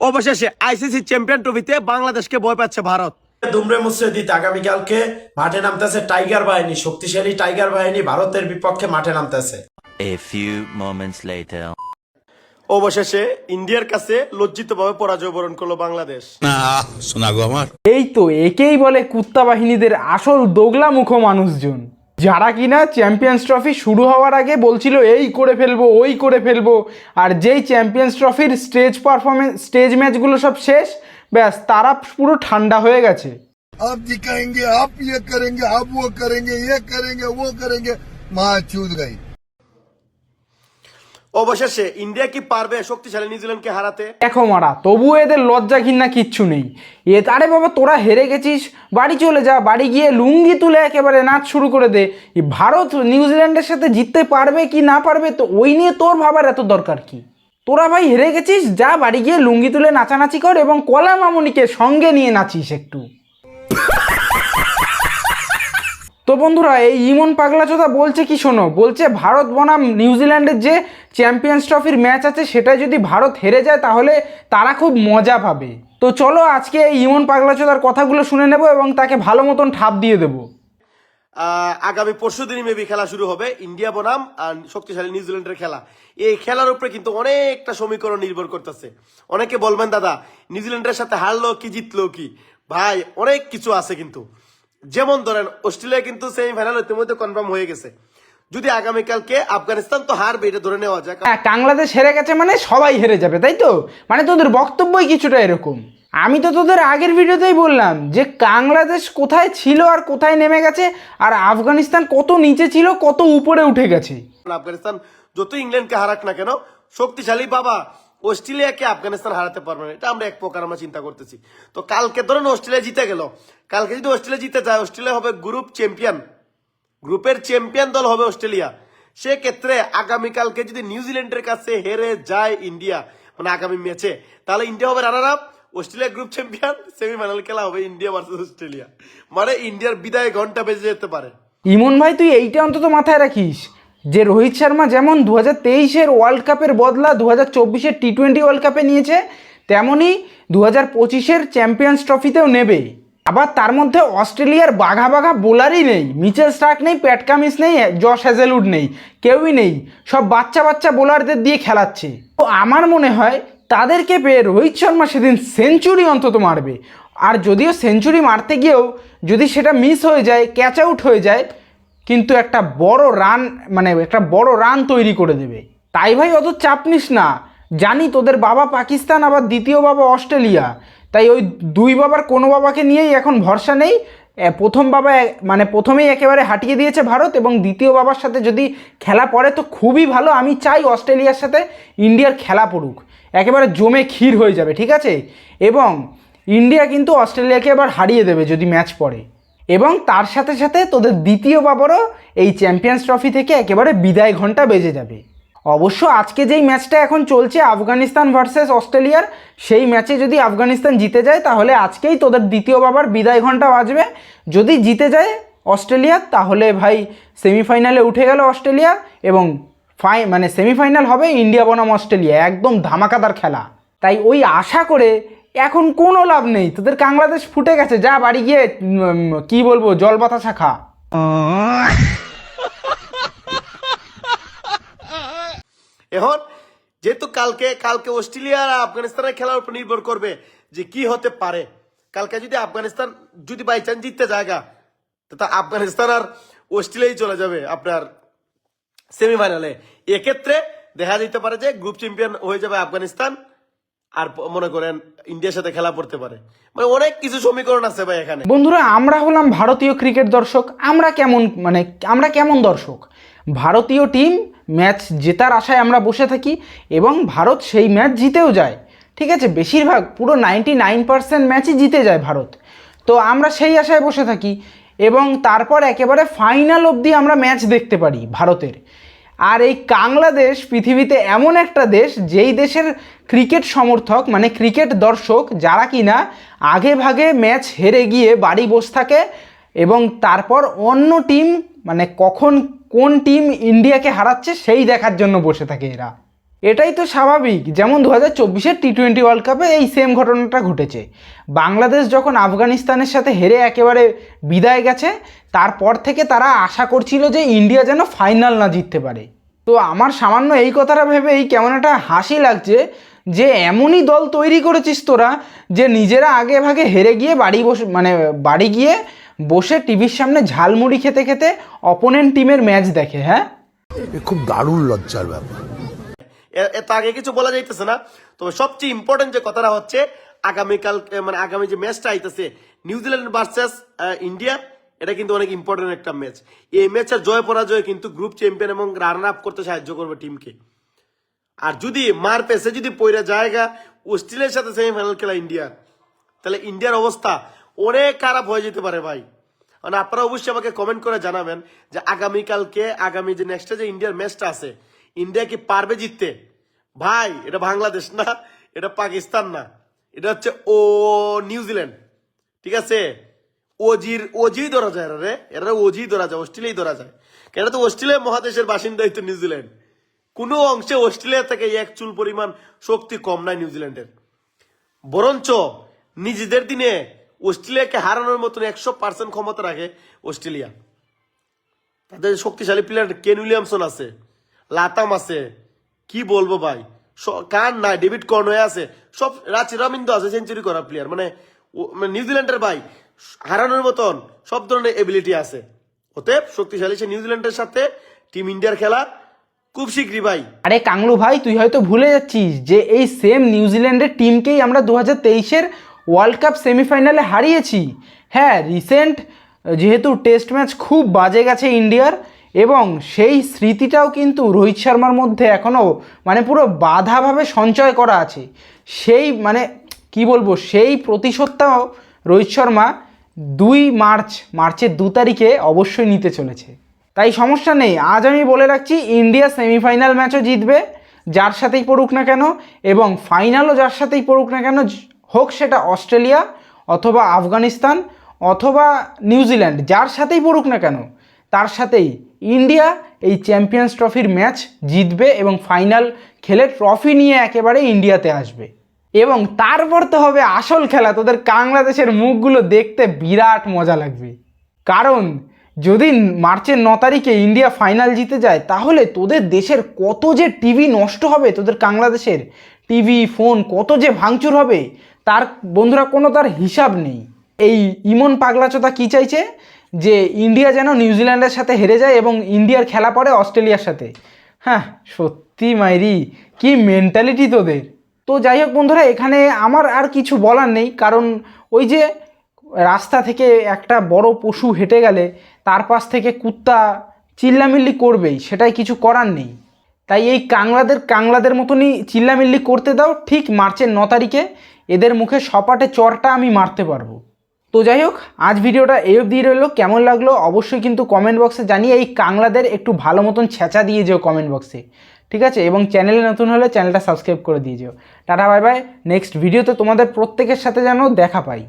অবশেষে ICC champion ট্রফিতে বাংলাদেশকে ভয় পাচ্ছে ভারত। দুমরে মুসজিদ আগামীকালকে মাঠে নামতেছে টাইগার বাহিনী শক্তিশালী টাইগার বাহিনী ভারতের বিপক্ষে মাঠে নামতেছে। A few moments later. অবশেষে ইন্ডিয়ার কাছে লজ্জিতভাবে পরাজয় বরণ করল বাংলাদেশ। না শোনা গো আমার। এই তো একেই বলে কুত্তা বাহিনীদের আসল দোগলা মুখ মানুষজন। যারা কিনা চ্যাম্পিয়ন্স ট্রফি শুরু হওয়ার আগে বলছিল এই করে ফেলবো ওই করে ফেলবো আর যেই চ্যাম্পিয়ন্স ট্রফির স্টেজ পারফরমেন্স স্টেজ ম্যাচগুলো সব শেষ ব্যাস তারা পুরো ঠান্ডা হয়ে গেছে आप दिखाएंगे आप ये करेंगे आप वो करेंगे ये करेंगे वो करेंगे माँ चूत गई অবশেষে ইন্ডিয়া কি পারবে শক্তিশালী নিউজিল্যান্ডকে হারাতে? দেখো মারা, তবুও এদের লজ্জা ঘিন্না কিচ্ছু নেই। এ তারে বাবা, তোরা হেরে গেছিস, বাড়ি চলে যা, বাড়ি গিয়ে লুঙ্গি তুলে একেবারে নাচ শুরু করে দে। ভারত নিউজিল্যান্ডের সাথে জিততে পারবে কি না পারবে, তো ওই নিয়ে তোর ভাবার এত দরকার কি? তোরা ভাই হেরে গেছিস, যা, বাড়ি গিয়ে লুঙ্গি তুলে নাচানাচি কর এবং কলা মামুনিকে সঙ্গে নিয়ে নাচিস একটু। তো বন্ধুরা, এই ইমন পাগলা পাগলাচোদা বলছে কি শোনো? বলছে ভারত বনাম নিউজিল্যান্ডের যে চ্যাম্পিয়ন্স ট্রফির ম্যাচ আছে সেটাই যদি ভারত হেরে যায়, তাহলে তারা খুব মজা পাবে। তো চলো আজকে এই ইমন পাগলাচোদার কথাগুলো শুনে নেব এবং তাকে ভালো মতন ঠাপ দিয়ে দেবো। আগামী পরশু দিনই মেবি খেলা শুরু হবে, ইন্ডিয়া বনাম আর শক্তিশালী নিউজিল্যান্ডের খেলা। এই খেলার উপরে কিন্তু অনেকটা সমীকরণ নির্ভর করতেছে। অনেকে বলবেন, দাদা, নিউজিল্যান্ডের সাথে হারলো কি, জিতলো কি? ভাই, অনেক কিছু আছে কিন্তু। যেমন ধরেন অস্ট্রেলিয়া কিন্তু সেমিফাইনাল ইতিমধ্যে কনফার্ম হয়ে গেছে। যদি আগামীকালকে আফগানিস্তান তো হারবে এটা ধরে নেওয়া যায় হ্যাঁ বাংলাদেশ হেরে গেছে মানে সবাই হেরে যাবে তাই তো? মানে তোদের বক্তব্যই কিছুটা এরকম। আমি তো তোদের আগের ভিডিওতেই বললাম যে বাংলাদেশ কোথায় ছিল আর কোথায় নেমে গেছে আর আফগানিস্তান কত নিচে ছিল কত উপরে উঠে গেছে। আফগানিস্তান যত ইংল্যান্ডকে হারাক না কেন শক্তিশালী বাবা অস্ট্রেলিয়াকে আফগানিস্তান হারাতে পারবে না, এটা আমরা এক প্রকার আমরা চিন্তা করতেছি। তো কালকে ধরেন অস্ট্রেলিয়া জিতে গেল, কালকে যদি অস্ট্রেলিয়া জিতে যায়, অস্ট্রেলিয়া হবে গ্রুপ চ্যাম্পিয়ন। গ্রুপের চ্যাম্পিয়ন দল হবে অস্ট্রেলিয়া। সেক্ষেত্রে আগামীকালকে যদি নিউজিল্যান্ডের কাছে হেরে যায় ইন্ডিয়া মানে আগামী ম্যাচে, তাহলে ইন্ডিয়া হবে runner up Australia group champion semifinal খেলা হবে ইন্ডিয়া ভার্সেস অস্ট্রেলিয়া। মানে ইন্ডিয়ার বিদায় ঘণ্টা বেজে যেতে পারে। ইমন ভাই, তুই এইটা অন্তত মাথায় রাখিস। যে রোহিত শর্মা যেমন দু হাজার তেইশের ওয়ার্ল্ড কাপের বদলা দু হাজার চব্বিশের টি টোয়েন্টি ওয়ার্ল্ড কাপে নিয়েছে, তেমনই দু হাজার পঁচিশের চ্যাম্পিয়ন্স ট্রফিতেও নেবে। আবার তার মধ্যে অস্ট্রেলিয়ার বাঘা বাঘা বোলারই নেই, মিচেল স্টার্ক নেই, প্যাট কামিন্স নেই, জশ হ্যাজেলউড নেই, কেউই নেই, সব বাচ্চা বাচ্চা বোলারদের দিয়ে খেলাচ্ছে। তো আমার মনে হয় তাদেরকে পেয়ে রোহিত শর্মা সেদিন সেঞ্চুরি অন্তত মারবে। আর যদিও সেঞ্চুরি মারতে গিয়েও যদি সেটা মিস হয়ে যায়, ক্যাচ আউট হয়ে যায় কিন্তু একটা বড় রান মানে একটা বড় রান তৈরি করে দেবে। তাই ভাই, অত চাপ নিস না। জানি তোদের বাবা পাকিস্তান, আবার দ্বিতীয় বাবা অস্ট্রেলিয়া। তাই ওই দুই বাবার, কোনো বাবাকে নিয়েই এখন ভরসা নেই। প্রথম বাবা মানে প্রথমেই একেবারে হাঁটিয়ে দিয়েছে ভারত এবং দ্বিতীয় বাবার সাথে যদি খেলা পড়ে তো খুবই ভালো। আমি চাই অস্ট্রেলিয়ার সাথে ইন্ডিয়ার খেলা পড়ুক। একেবারে জমে ক্ষীর হয়ে যাবে, ঠিক আছে? এবং ইন্ডিয়া কিন্তু অস্ট্রেলিয়াকে এবার হারিয়ে দেবে যদি ম্যাচ পড়ে। এবং তার সাথে সাথে তোদের দ্বিতীয় বাবারও এই চ্যাম্পিয়ন্স ট্রফি থেকে একেবারে বিদায় ঘণ্টা বেজে যাবে। অবশ্য আজকে যেই ম্যাচটা এখন চলছে, আফগানিস্তান ভার্সেস অস্ট্রেলিয়ার, সেই ম্যাচে যদি আফগানিস্তান জিতে যায়, তাহলে আজকেই তোদের দ্বিতীয় বাবার বিদায় ঘণ্টা বাজবে। যদি জিতে যায় অস্ট্রেলিয়া, তাহলে ভাই সেমিফাইনালে উঠে গেল অস্ট্রেলিয়া এবং ফাই মানে সেমিফাইনাল হবে ইন্ডিয়া বনাম অস্ট্রেলিয়া, একদম ধামাকাদার খেলা। তাই ওই আশা করে এখন কোনো লাভ নেই। তোদের কাংলাদেশ ফুটে গেছে, যা বাড়ি গিয়ে কি বলব জল বাতাসা খা। এখন, যেহেতু কালকে কালকে অস্ট্রেলিয়া আর আফগানিস্তানের খেলার উপর নির্ভর করবে যে কি হতে পারে। কালকে যদি আফগানিস্তান যদি বাই চান্স জিততে জায়গা, তা আফগানিস্তান আর অস্ট্রেলিয়াই চলে যাবে আপনার সেমিফাইনালে এক্ষেত্রে দেখা যেতে পারে যে গ্রুপ চ্যাম্পিয়ন হয়ে যাবে আফগানিস্তান। আর মনে করেন ইন্ডিয়ার সাথে খেলা পড়তে পারে। মানে অনেক কিছু সমীকরণ আছে ভাই এখানে। বন্ধুরা, আমরা হলাম ভারতীয় ক্রিকেট দর্শক। আমরা কেমন মানে আমরা কেমন দর্শক? ভারতীয় টিম ম্যাচ জেতার আশায় আমরা বসে থাকি এবং ভারত সেই ম্যাচ জিতেও যায়। ঠিক আছে? বেশিরভাগ পুরো নাইনটি নাইন পার্সেন্ট ম্যাচই জিতে যায় ভারত। তো আমরা সেই আশায় বসে থাকি এবং তারপর একেবারে ফাইনাল অবধি আমরা ম্যাচ দেখতে পারি ভারতের। আর এই বাংলাদেশ পৃথিবীতে এমন একটা দেশ যেই দেশের ক্রিকেট সমর্থক মানে ক্রিকেট দর্শক, যারা কিনা আগে ভাগে ম্যাচ হেরে গিয়ে বাড়ি বসে থাকে এবং তারপর অন্য টিম মানে কখন কোন টিম ইন্ডিয়াকে হারাচ্ছে সেই দেখার জন্য বসে থাকে এরা। এটাই তো স্বাভাবিক। যেমন দু হাজার চব্বিশের টি টোয়েন্টি ওয়ার্ল্ড কাপে এই সেম ঘটনাটা ঘটেছে। বাংলাদেশ যখন আফগানিস্তানের সাথে হেরে একেবারে বিদায় গেছে, তারপর থেকে তারা আশা করছিল যে ইন্ডিয়া যেন ফাইনাল না জিততে পারে। তো আমার সামান্য এই কথাটা ভেবেই কেমন একটা হাসি লাগছে যে এমনই দল তৈরি করেছিস তোরা যে নিজেরা আগে ভাগে হেরে গিয়ে বাড়ি বসে মানে বাড়ি গিয়ে বসে টিভির সামনে ঝালমুড়ি খেতে খেতে অপোনেন্ট টিমের ম্যাচ দেখে হ্যাঁ? খুব দারুণ লজ্জার ব্যাপার। এ- এর তো আগে কিছু বলা যাইতেছে না। তবে সবচেয়ে ইম্পর্টেন্ট যে কথাটা হচ্ছে, আগামীকাল মানে আগামী যে ম্যাচটা আইতেছে নিউজিল্যান্ড ভার্সেস ইন্ডিয়া, এটা কিন্তু অনেক ইম্পর্টেন্ট একটা ম্যাচ। এই ম্যাচের জয় পরাজয় কিন্তু গ্রুপ চ্যাম্পিয়ন এবং রান আপ করতে সাহায্য করবে টিমকে আর যদি মার পেসে যদি পয়রা জায়গা, অস্ট্রেলিয়ার সাথে সেমিফাইনাল খেলা ইন্ডিয়া, তাহলে ইন্ডিয়ার অবস্থা অনেক খারাপ হয়ে যেতে পারে ভাই। মানে আপনারা অবশ্যই আমাকে কমেন্ট করে জানাবেন যে আগামীকালকে, আগামী যে নেক্সটে যে ইন্ডিয়ার ম্যাচটা আছে, ইন্ডিয়া কি পারবে জিততে? ভাই, এটা বাংলাদেশ না, এটা পাকিস্তান না। এটা হচ্ছে ও নিউজিল্যান্ড ঠিক আছে? ওজির ওজি ধরা যায় রে, এরা ওজি ধরা যায়, অস্ট্রেলিয়াই ধরা যায়। কেন তো অস্ট্রেলিয়া মহাদেশের বাসিন্দাই তো নিউজিল্যান্ড কোনো অংশে অস্ট্রেলিয়া থেকে এক চুল পরিমাণ শক্তি কম নাই নিউজিল্যান্ডের বরঞ্চ নিজেদের দিনে অস্ট্রেলিয়াকে হারানোর মতন একশো পার্সেন্ট ক্ষমতা রাখে অস্ট্রেলিয়া। তাদের শক্তিশালী প্লেয়ার কেন উইলিয়ামসন আছে, লাতাম আছে কি বলব ভাই? কার নাই, ডেভিড কর্নওয়ে আছে। সব রাচ রমিন্দ আছে সেঞ্চুরি করা প্লেয়ার মানে মানে নিউজিল্যান্ডের ভাই, হারানোর মতন, সব ধরনের এবিলিটি আছে। অতএব, শক্তিশালী সে নিউজিল্যান্ডের সাথে টিম ইন্ডিয়ার খেলা খুব শীঘ্রই ভাই। আরে কাংলু ভাই, তুই হয়তো ভুলে যাচ্ছিস যে এই সেম নিউজিল্যান্ডের টিমকেই আমরা দু হাজার তেইশের ওয়ার্ল্ড কাপ সেমিফাইনালে হারিয়েছি। হ্যাঁ রিসেন্ট যেহেতু টেস্ট ম্যাচ খুব বাজে গেছে ইন্ডিয়ার এবং সেই স্মৃতিটাও কিন্তু রোহিত শর্মার মধ্যে এখনও মানে পুরো বাধাভাবে সঞ্চয় করা আছে। সেই মানে কি বলব, সেই প্রতিশোধটাও রোহিত শর্মা দুই মার্চ, মার্চের দু তারিখে অবশ্যই নিতে চলেছে। তাই সমস্যা নেই, আজ আমি বলে রাখছি, ইন্ডিয়া সেমিফাইনাল ম্যাচও জিতবে, যার সাথেই পড়ুক না কেন, এবং ফাইনালও যার সাথেই পড়ুক না কেন, হোক সেটা অস্ট্রেলিয়া অথবা আফগানিস্তান অথবা নিউজিল্যান্ড, যার সাথেই পড়ুক না কেন, তার সাথেই ইন্ডিয়া এই চ্যাম্পিয়ন্স ট্রফির ম্যাচ জিতবে এবং ফাইনাল খেলে ট্রফি নিয়ে একেবারে ইন্ডিয়াতে আসবে। এবং তারপর তো হবে আসল খেলা, তোদের বাংলাদেশের মুখগুলো দেখতে বিরাট মজা লাগবে। কারণ, যদি মার্চের ন তারিখে ইন্ডিয়া ফাইনাল জিতে যায়, তাহলে তোদের দেশের কত যে টিভি নষ্ট হবে, তোদের বাংলাদেশের টিভি, ফোন কত যে ভাঙচুর হবে, তার বন্ধুরা কোনো তার হিসাব নেই। এই ইমন পাগলাচোদা কী চাইছে? যে ইন্ডিয়া যেন নিউজিল্যান্ডের সাথে হেরে যায় এবং ইন্ডিয়ার খেলা পড়ে অস্ট্রেলিয়ার সাথে। হ্যাঁ সত্যি মাইরি, কি মেন্টালিটি তোদের। তো যাই হোক বন্ধুরা, এখানে আমার আর কিছু বলার নেই, কারণ ওই যে রাস্তা থেকে একটা বড় পশু হেঁটে গেলে তার পাশ থেকে কুত্তা চিল্লামিল্লি করবেই, সেটাই কিছু করার নেই। তাই এই কাংলাদের কাংলাদের মতনই চিল্লামিল্লি করতে দাও, ঠিক মার্চের ন তারিখে এদের মুখে সপাটে চরটা আমি মারতে পারব। তো যাই হোক, আজ ভিডিওটা এই অবধি রইল। কেমন লাগল অবশ্যই কিন্তু কমেন্ট বক্সে জানিয়ে এই কাংলাদের একটু ভালো মতন ছেঁচা দিয়ে যেও কমেন্ট বক্সে ঠিক আছে? এবং চ্যানেলে নতুন হলে চ্যানেলটা সাবস্ক্রাইব করে দিয়ে যেও। টাটা বাই বাই নেক্সট ভিডিওতে তোমাদের প্রত্যেকের সাথে যেন দেখা পাই।